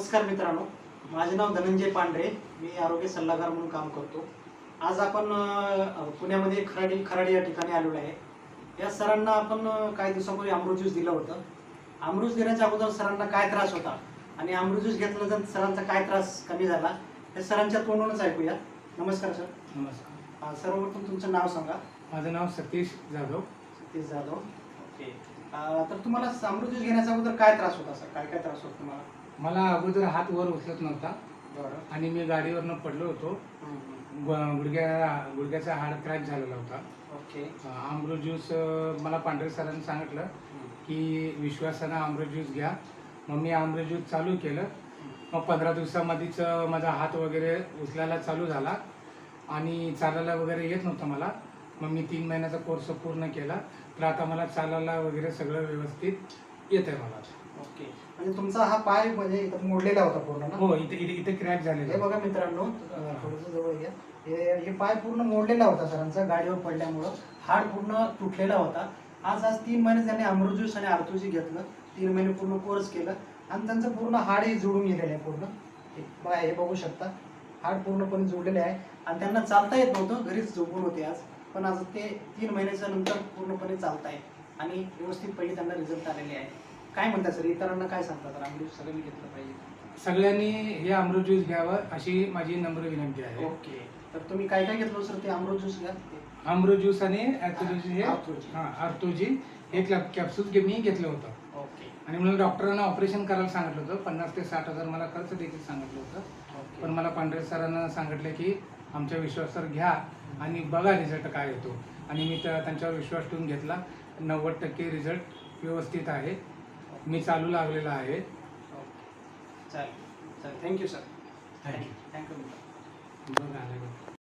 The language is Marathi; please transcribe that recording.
नमस्कार मित्रांनो. माझे नाव धनंजय पांढरे. मी आरोग्य सल्लागार म्हणून काम करतो. आज आपण पुण्यामध्ये खराडी खराडी या ठिकाणी आलेलो आहे. या सरांना आपण काही दिवसापूर्वी अमृत ज्यूस दिलं होतं. अमृत देण्याच्या अगोदर सरांना काय त्रास होता आणि अमृत ज्यूस घेतल्यानंतर सरांचा काय त्रास कमी झाला हे सरांच्या तोंडूनच ऐकूया. नमस्कार सर. नमस्कार. सर्वप्रथम तुमचं नाव सांगा. माझं नाव सतीश जाधव. सतीश जाधव. ओके. तर तुम्हाला अमृत ज्यूस घेण्याच्या अगोदर काय त्रास होता सर? काय काय त्रास होता तुम्हाला? मला अगोदर हात वर उचलत नव्हता. बरं. आणि मी गाडीवरनं पडलो होतो. गु- गुडघ्या गुडघ्याचा हाड क्रॅक झालेला होता. ओके. अमृत ज्यूस अं, मला पांढरे सरांनी सांगितलं की विश्वासानं अमृत ज्यूस घ्या. मग मी अमृत ज्यूस चालू केलं. मग पंधरा दिवसामध्येच अं, माझा हात वगैरे उचलायला चालू झाला. आणि चालायला वगैरे येत नव्हतं मला. मग मी तीन महिन्याचा कोर्स पूर्ण केला. तर आता मला चालायला वगैरे सगळं व्यवस्थित येत आहे मला. ओके. म्हणजे तुमचा हा पाय म्हणजे इथं मोडलेला होता पूर्ण ना? हो इथे इथे इथे क्रॅक हे झालेला बघा मित्रांनो थोडस जवळ घ्या. हे हे पाय पूर्ण मोडलेला होता सरांचा गाडीवर पडल्यामुळं. हाड पूर्ण तुटलेला होता. आज आज तीन महिने त्यांनी अमृत ज्यूस आणि आर्थोजी घेतलं. तीन महिने पूर्ण कोर्स केलं. आणि त्यांचं पूर्ण हाड हे जोडून गेलेलं आहे पूर्ण. हे बघा हे बघू शकता. हाड पूर्णपणे जोडलेले आहे. आणि त्यांना चालता येत नव्हतं. घरीच झोपून होते आज. पण आज ते तीन महिन्याच्या नंतर पूर्णपणे चालताय आणि व्यवस्थितपणे त्यांना रिझल्ट आलेले आहे काय म्हणतात सर? इतरांना काय सांगतात अमृत सगळ्यांनी घेतलं पाहिजे. सगळ्यांनी हे अमृत ज्यूस घ्यावं अशी माझी नम्र विनंती आहे. ओके. तर तुम्ही काय काय घेतलं सर ते अमृत ज्यूस घ्या? अमृत ज्यूस आणि ॲथोलॉजी हे आर्थोजी. हा आर्थोजी. हे कॅप्सूल मी घेतलं होतं. ओके. आणि मला डॉक्टरांना ऑपरेशन करायला सांगितलं होतं. पन्नास ते साठ हजार मला खर्च देखील सांगितलं होतं. ओके. पण मला पांढरे सरांना सांगितलं की आमच्या विश्वासावर घ्या आणि बघा रिझल्ट काय येतो आणि मी त्या त्यांच्यावर विश्वास ठेवून घेतला. नव्वद टक्के रिझल्ट व्यवस्थित आहे. मी चालू लागलेला आहे. चालेल. चालेल. थँक्यू सर थँक्यू थँक्यू आलं. बघा.